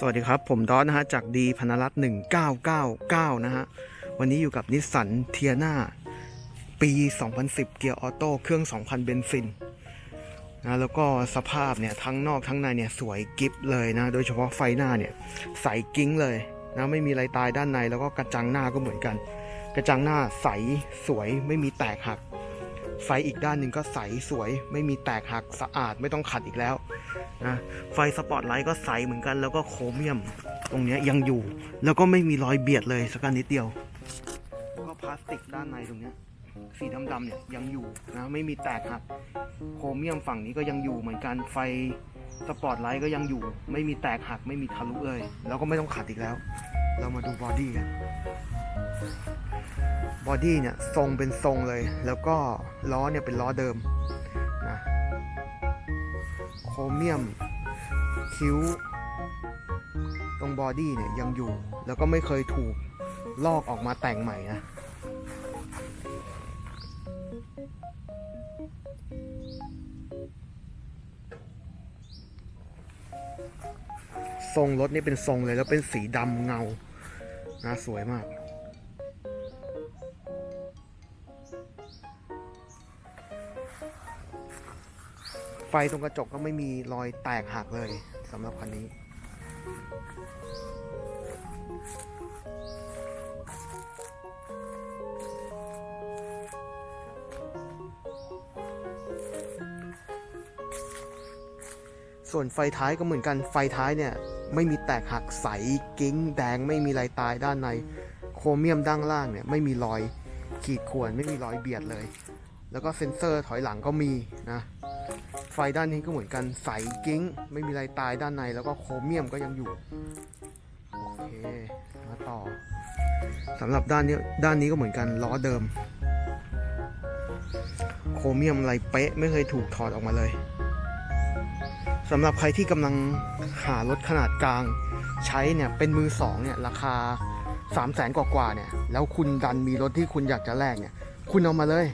สวัสดีครับ ผมดอนนะฮะ จากดีพนรัตน์1999 นะฮะ วันนี้อยู่กับนิสสันเทียนาปี 2010 เกียร์ออโต้เครื่อง 2,000 เบนซินนะแล้วก็สภาพเนี่ย ทั้งนอกทั้งในเนี่ย สวยกิฟเลยนะ โดยเฉพาะไฟหน้าเนี่ย ใสกิ้งเลยนะ ไม่มีอะไรตายด้านในแล้วก็กระจังหน้าก็เหมือนกัน กระจังหน้าใสสวยไม่มีแตกหัก ไฟอีกด้านหนึ่งก็ใสสวย ไม่มีแตกหักสะอาดไม่ต้องขัดอีกแล้วนะไฟสปอตไลท์ก็ใสเหมือนกันแล้วก็โครเมียม ตรงนี้ยังอยู่ แล้วก็ไม่มีรอยเบียดเลยสักนิดเดียว ก็พลาสติกด้านในตรงนี้สีดำๆเนี่ยยังอยู่นะไม่มีแตกหักโครเมียมฝั่งนี้ก็ยังอยู่เหมือนกันไฟสปอตไลท์ก็ยังอยู่ ไม่มีแตกหักไม่มีทะลุเลย แล้วก็ไม่ต้องขัดอีกแล้ว เรามาดูบอดี้กัน บอดี้เนี่ยทรงเป็นทรงเลย แล้วก็ล้อเนี่ยเป็นล้อเดิมนะโครเมียมคิ้ว ตรงบอดี้เนี่ยยังอยู่ แล้วก็ไม่เคยถูกลอกออกมาแต่งใหม่นะทรงรถนี่เป็นทรงเลยแล้วเป็นสีดำเงานะสวยมาก ฟตรงกระจกก็ไม่มีรอยแตกหักเลยสำหรับคันนี้ ส่วนไฟท้ายก็เหมือนกันไฟท้ายเนี่ย ไม่มีแตกหักใสกิ้งแดงไม่มีลายตายด้านใน โครเมียมด้านล่างเนี่ย ไม่มีรอยขีดข่วนไม่มีรอยเบียดเลย แล้วก็เซ็นเซอร์ถอยหลังก็มีนะ ไฟด้านนี้ก็เหมือนกันใสกิ้ง ไม่มีลายตายด้านในแล้วก็โครเมียมก็ยังอยู่ โอเค มาต่อสำหรับด้านนี้ด้านนี้ก็เหมือนกันล้อเดิม โครเมียมลายเป๊ะไม่เคยถูกถอดออกมาเลยสำหรับใครที่กำลังหารถขนาดกลางใช้เนี่ยเป็นมือสองเนี่ยราคา3 0 0แสนกว่าๆเนี่ยแล้วคุณดันมีรถที่คุณอยากจะแลกเนี่ย คุณเอามาเลย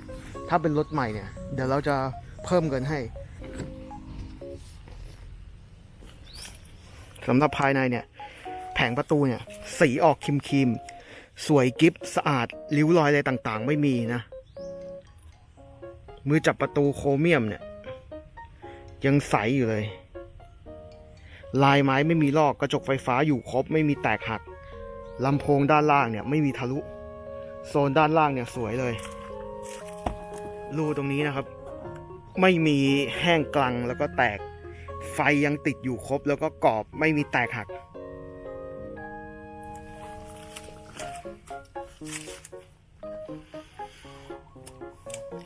ถ้าเป็นรถใหม่เนี่ย เดี๋ยวเราจะเพิ่มเงินให้ สำหรับภายในเนี่ย แผงประตูเนี่ย สีออกครีมครีมสวยกิฟสะอาดริ้วรอยอะไรต่างๆ ไม่มีนะ มือจับประตูโครเมียมเนี่ย ยังใสอยู่เลย ลายไม้ไม่มีลอกกระจกไฟฟ้าอยู่ครบ ไม่มีแตกหักลำโพงด้านล่างเนี่ย ไม่มีทะลุ โซนด้านล่างเนี่ยสวยเลย รูตรงนี้นะครับ ไม่มีแห้งกลังแล้วก็แตก ไฟยังติดอยู่ครบแล้วก็กรอบไม่มีแตกหัก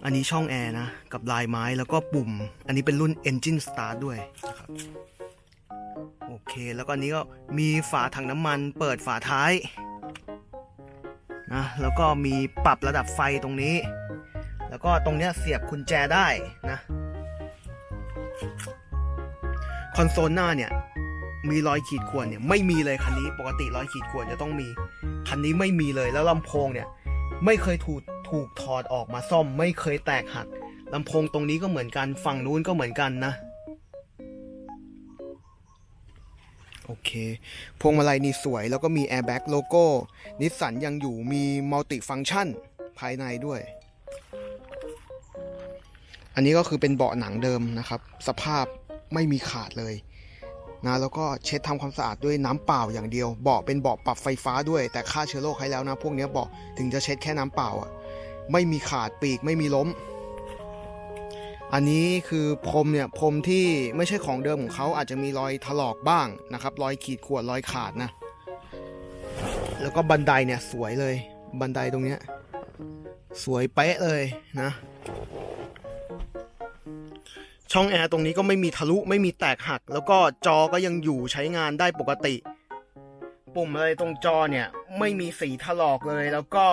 อันนี้ช่องแอร์นะ กับลายไม้แล้วก็ปุ่ม อันนี้เป็นรุ่น Engine Start ด้วยนะครับโอเค แล้วก็อันนี้ก็มีฝาถังน้ำมันเปิดฝาท้ายนะแล้วก็มีปรับระดับไฟตรงนี้ แล้วก็ตรงเนี้ยเสียบกุญแจได้นะ คอนโซลหน้าเนี่ย มีรอยขีดข่วนเนี่ยไม่มีเลยคันนี้ปกติรอยขีดข่วนจะต้องมี คันนี้ไม่มีเลยแล้วลำโพงเนี่ย ไม่เคยถูกถูกถอดออกมาซ่อม ไม่เคยแตกหักลำโพงตรงนี้ก็เหมือนกันฝั่งนู้นก็เหมือนกันนะ โอเค พวงมาลัยนี่สวยแล้วก็มีแอร์แบ็กโลโก้นิสสันยังอยู่มีมัลติฟัง c t ชันภายในด้วย อันนี้ก็คือเป็นเบาะหนังเดิมนะครับ สภาพ ไม่มีขาดเลยนะแล้วก็เช็ดทำความสะอาดด้วยน้ำเปล่าอย่างเดียวเบาะเป็นเบาะปรับไฟฟ้าด้วย แต่ฆ่าเชื้อโรคให้แล้วนะ พวกนี้เบาะถึงจะเช็ดแค่น้ำเปล่าอะไม่มีขาดปีกไม่มีล้ม อันนี้คือพรมเนี่ยพรมที่ไม่ใช่ของเดิมของเขาอาจจะมีรอยถลอกบ้างนะครับ รอยขีดข่วนรอยขาดนะ แล้วก็บันไดเนี่ยสวยเลย บันไดตรงเนี้ยสวยเป๊ะเลยนะ ช่องแอร์ตรงนี้ก็ไม่มีทะลุไม่มีแตกหัก แล้วก็จอก็ยังอยู่ใช้งานได้ปกติ ปุ่มอะไรตรงจอเนี่ย ไม่มีสีถลอกเลยแล้วก็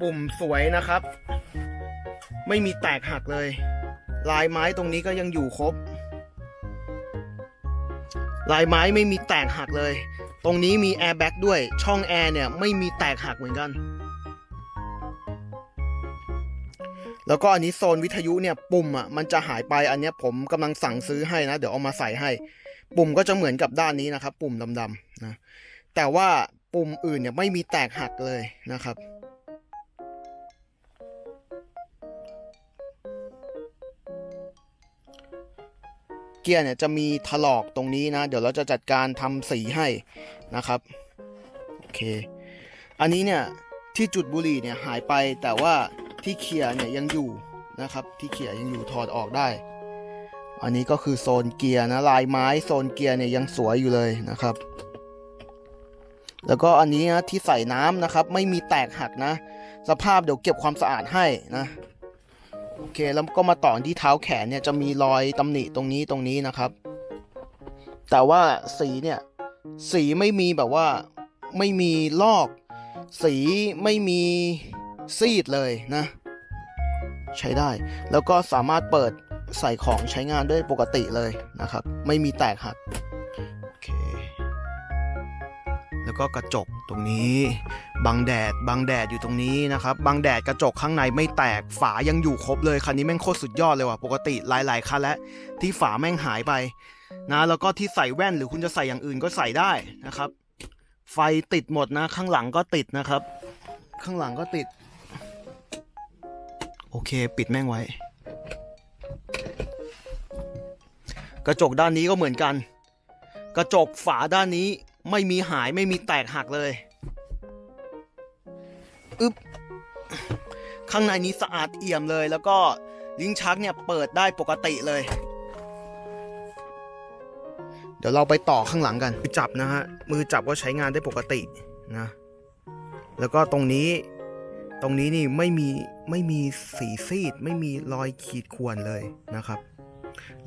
ปุ่มสวยนะครับ ไม่มีแตกหักเลย ลายไม้ตรงนี้ก็ยังอยู่ครบ ลายไม้ไม่มีแตกหักเลย ตรงนี้มีแอร์แบ็กด้วยช่องแอร์เนี่ยไม่มีแตกหักเหมือนกัน แล้วก็อันนี้โซนวิทยุเนี่ยปุ่มอะมันจะหายไปอันนี้ผมกำลังสั่งซื้อให้นะ เดี๋ยวเอามาใส่ให้ ปุ่มก็จะเหมือนกับด้านนี้นะครับ ปุ่มดำๆนะแต่ว่าปุ่มอื่นเนี่ยไม่มีแตกหักเลยนะครับเกียร์เนี่ยจะมีถลอกตรงนี้นะ เดี๋ยวเราจะจัดการทำสีให้นะครับโอเค อันนี้เนี่ยที่จุดบุหรี่เนี่ยหายไปแต่ว่า ที่เขียเนี่ยยังอยู่นะครับ ที่เขียยังอยู่ถอดออกได้ อันนี้ก็คือโซนเกียร์นะลายไม้โซนเกียร์เนี่ยยังสวยอยู่เลยนะครับ แล้วก็อันนี้นะที่ใส่น้ำนะครับ ไม่มีแตกหักนะ สภาพเดี๋ยวเก็บความสะอาดให้นะโอเคแล้วก็มาต่อที่เท้าแขนเนี่ยจะมีรอยตำหนิตรงนี้ตรงนี้นะครับ แต่ว่าสีเนี่ยสีไม่มีแบบว่าไม่มีลอก สีไม่มี ซีดเลยนะ ใช้ได้ แล้วก็สามารถเปิดใส่ของใช้งานได้ปกติเลยนะครับ ไม่มีแตกหักโอเคแล้วก็กระจกตรงนี้บังแดดบังแดดอยู่ตรงนี้นะครับบังแดดกระจกข้างในไม่แตกฝายังอยู่ครบเลยคันนี้แม่งโคตรสุดยอดเลยว่ะปกติหลายๆคันแล้วที่ฝาแม่งหายไปนะแล้วก็ที่ใส่แว่นหรือคุณจะใส่อย่างอื่นก็ใส่ได้นะครับ ไฟติดหมดนะ ข้างหลังก็ติดนะครับ ข้างหลังก็ติด โอเค ปิดแม่งไว้ กระจกด้านนี้ก็เหมือนกัน กระจกฝาด้านนี้ไม่มีหายไม่มีแตกหักเลยอึ๊บข้างในนี้สะอาดเอี่ยมเลย แล้วก็ลิ้นชักเนี่ยเปิดได้ปกติเลย เดี๋ยวเราไปต่อข้างหลังกันมือจับนะฮะมือจับก็ใช้งานได้ปกตินะ แล้วก็ตรงนี้ ตรงนี้นี่ไม่มีไม่มีสีซีด ไม่มีรอยขีดข่วนเลยนะครับ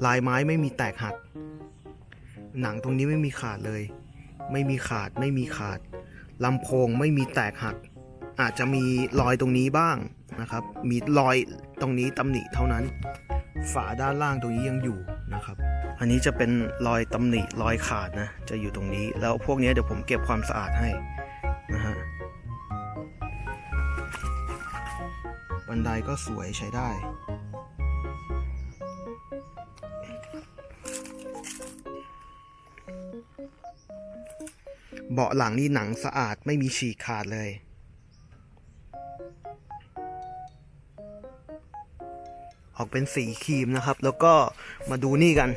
ลายไม้ไม่มีแตกหัก หนังตรงนี้ไม่มีขาดเลย ไม่มีขาดไม่มีขาดลำโพงไม่มีแตกหัก อาจจะมีรอยตรงนี้บ้างนะครับ มีรอยตรงนี้ตำหนิเท่านั้น ฝาด้านล่างตรงนี้ยังอยู่นะครับ อันนี้จะเป็นรอยตำหนิรอยขาดนะ จะอยู่ตรงนี้ แล้วพวกนี้เดี๋ยวผมเก็บความสะอาดให้ นไดก็สวยใช้ได้ เบาะหลังนี่หนังสะอาดไม่มีฉีกขาดเลย ออกเป็นสีครีมนะครับ แล้วก็มาดูนี่กัน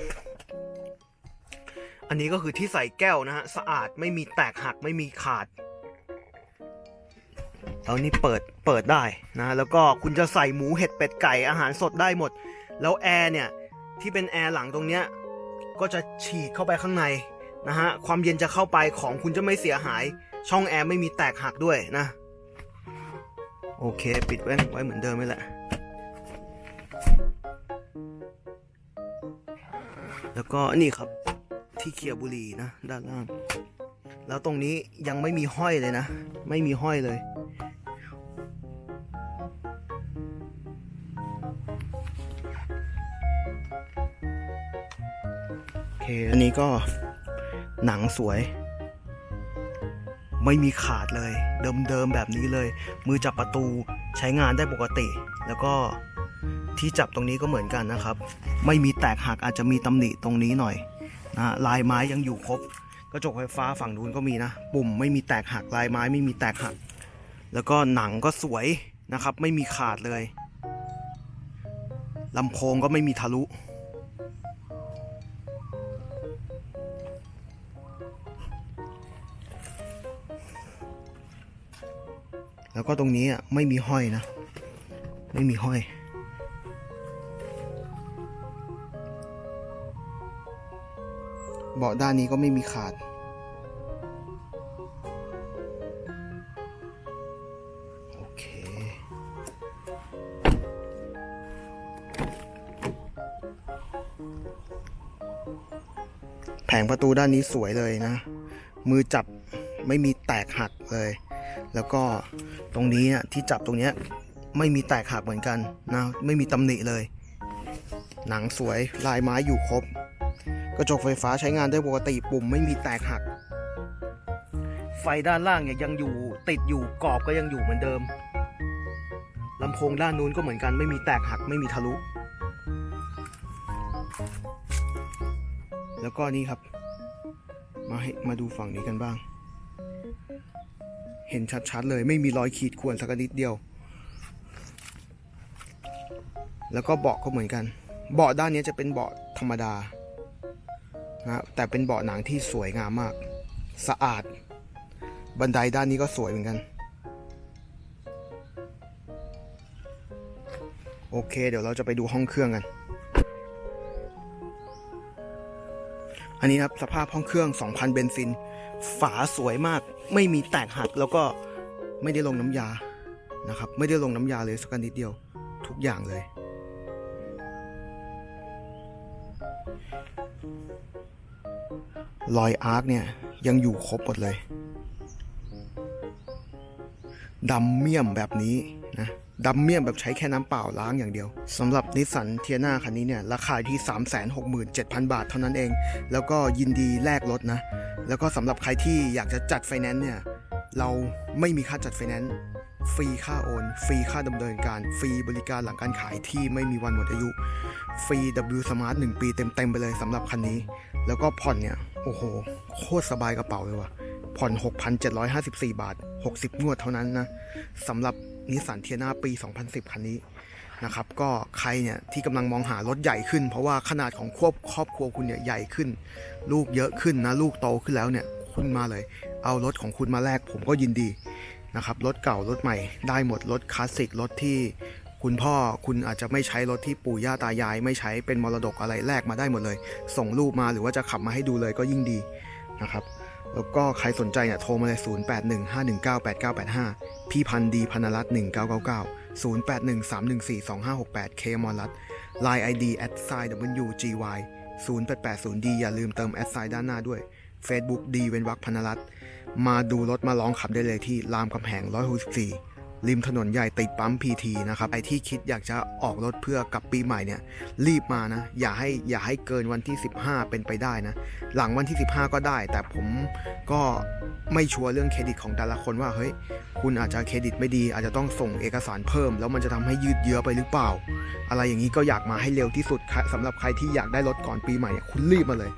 อันนี้ก็คือที่ใส่แก้วนะฮะ สะอาดไม่มีแตกหักไม่มีขาด แล้วนี่เปิดเปิดได้นะ แล้วก็คุณจะใส่หมูเห็ดเป็ดไก่อาหารสดได้หมด แล้วแอร์เนี่ย ที่เป็นแอร์หลังตรงเนี้ยก็จะฉีดเข้าไปข้างในนะฮะความเย็นจะเข้าไปของคุณจะไม่เสียหาย ช่องแอร์ไม่มีแตกหักด้วยนะ โอเค ปิดไว้ไว้เหมือนเดิมไม่แหละแล้วก็นี่ครับที่เคียบุรีนะ ด้านล่าง แล้วตรงนี้ยังไม่มีห้อยเลยนะ ไม่มีห้อยเลย อเคอันนี้ก็หนังสวย ไม่มีขาดเลย เดิมๆแบบนี้เลย มือจับประตูใช้งานได้ปกติ แล้วก็ที่จับตรงนี้ก็เหมือนกันนะครับ ไม่มีแตกหักอาจจะมีตำหนิตรงนี้หน่อยนะลายไม้ยังอยู่ครบ กระจกไฟฟ้าฝั่งนู้นก็มีนะ ปุ่มไม่มีแตกหักลายไม้ไม่มีแตกหัก แล้วก็หนังก็สวยนะครับ ไม่มีขาดเลยลำโพงก็ไม่มีทะลุ แล้วก็ตรงนี้อะไม่มีห้อยนะ ไม่มีห้อย เบาะด้านนี้ก็ไม่มีขาด โอเค แผงประตูด้านนี้สวยเลยนะ มือจับไม่มีแตกหักเลย แล้วก็ตรงนี้ที่จับตรงนี้ไม่มีแตกหักเหมือนกันนะไม่มีตำหนิเลย หนังสวยลายไม้อยู่ครบ กระจกไฟฟ้าใช้งานได้ปกติปุ่มไม่มีแตกหัก ไฟด้านล่างเนี่ยยังอยู่ติดอยู่กรอบก็ยังอยู่เหมือนเดิมลำโพงด้านนู้นก็เหมือนกันไม่มีแตกหักไม่มีทะลุ แล้วก็นี่ครับ มาให้มาดูฝั่งนี้กันบ้าง เห็นชัดๆเลยไม่มีรอยขีดข่วนสักนิดเดียว แล้วก็เบาะก็เหมือนกัน เบาะด้านนี้จะเป็นเบาะธรรมดานะแต่เป็นเบาะหนังที่สวยงามมาก สะอาด บันไดด้านนี้ก็สวยเหมือนกัน โอเค เดี๋ยวเราจะไปดูห้องเครื่องกัน อันนี้ครับสภาพห้องเครื่อง 2,000 เบนซิน ฝาสวยมาก ไม่มีแตกหักแล้วก็ไม่ได้ลงน้ำยานะครับ ไม่ได้ลงน้ำยาเลยสักนิดเดียวทุกอย่างเลย รอยอาร์คเนี่ยยังอยู่ครบหมดเลยดำเมี่ยมแบบนี้นะ ดำเมี่ยมแบบใช้แค่น้ำเปล่าล้างอย่างเดียวสำหรับนิสสันเทียนาคันนี้เนี่ยราคาที่ 367,000 บาทเท่านั้นเอง แล้วก็ยินดีแลกรถนะ แล้วก็สำหรับใครที่อยากจะจัดไฟแนนซ์เนี่ยเราไม่มีค่าจัดไฟแนนซ์ฟรีค่าโอน ฟรีค่าดำเนินการ ฟรีบริการหลังการขายที่ไม่มีวันหมดอายุ ฟรี W Smart 1 ปีเต็ม ๆ ไปเลยสำหรับคันนี้ แล้วก็ผ่อนเนี่ย โอ้โห โคตรสบายกระเป๋าเลยว่ะ ผ่อน 6,754 บาท 60 งวดเท่านั้นนะสำหรับ นิสสันเทียนาปี 2010 คันนี้นะครับก็ใครเนี่ยที่กำลังมองหารถใหญ่ขึ้น เพราะว่าขนาดของครอบครอบครัวคุณเนี่ยใหญ่ขึ้น ลูกเยอะขึ้นนะลูกโตขึ้นแล้วเนี่ยคุณมาเลย เอารถของคุณมาแลกผมก็ยินดีนะครับรถเก่ารถใหม่ได้หมดรถคลาสสิกรถที่คุณพ่อคุณอาจจะไม่ใช้รถที่ปู่ย่าตายาย ไม่ใช้เป็นมรดกอะไรแลกมาได้หมดเลย ส่งรูปมาหรือว่าจะขับมาให้ดูเลยก็ยิ่งดีนะครับ แล้วก็ใครสนใจเนี่ยโทรมาเลย 0815198985 พี่พันธ์ดีพนรัตน์1999 0813142568 เคมอรัต Line ID at sign WGY 0880D อย่าลืมเติม at sign ด้านหน้าด้วย Facebook ดีเวนวักพนรัตน์มาดูรถมาลองขับได้เลยที่รามคำแหง164 ริมถนนใหญ่ติดปั๊มพีทีนะครับไอที่คิดอยากจะออกรถเพื่อกับปีใหม่เนี่ยรีบมานะ อย่าให้อย่าให้เกินวันที่ 15 เป็นไปได้นะ หลังวันที่ 15 ก็ได้ แต่ผมก็ไม่ชัวร์เรื่องเครดิตของแต่ละคนว่าเฮ้ยคุณอาจจะเครดิตไม่ดี อาจจะต้องส่งเอกสารเพิ่ม แล้วมันจะทำให้ยืดเยื้อไปหรือเปล่า อะไรอย่างนี้ก็อยากมาให้เร็วที่สุดค่ะสำหรับใครที่อยากได้รถก่อนปีใหม่เนี่ยคุณรีบมาเลย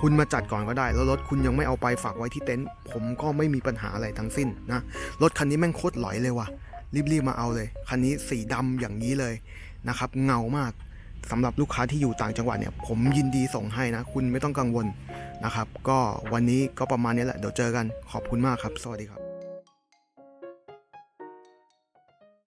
คุณมาจัดก่อนก็ได้ แล้วรถคุณยังไม่เอาไปฝากไว้ที่เต็นท์ผมก็ไม่มีปัญหาอะไรทั้งสิ้นนะรถคันนี้แม่งโคตรหลอยเลยว่ะรีบๆมาเอาเลย คันนี้สีดำอย่างนี้เลยนะครับ เงามากสำหรับลูกค้าที่อยู่ต่างจังหวัดเนี่ย ผมยินดีส่งให้นะ คุณไม่ต้องกังวลนะครับ ก็วันนี้ก็ประมาณนี้แหละ เดี๋ยวเจอกันขอบคุณมากครับ สวัสดีครับ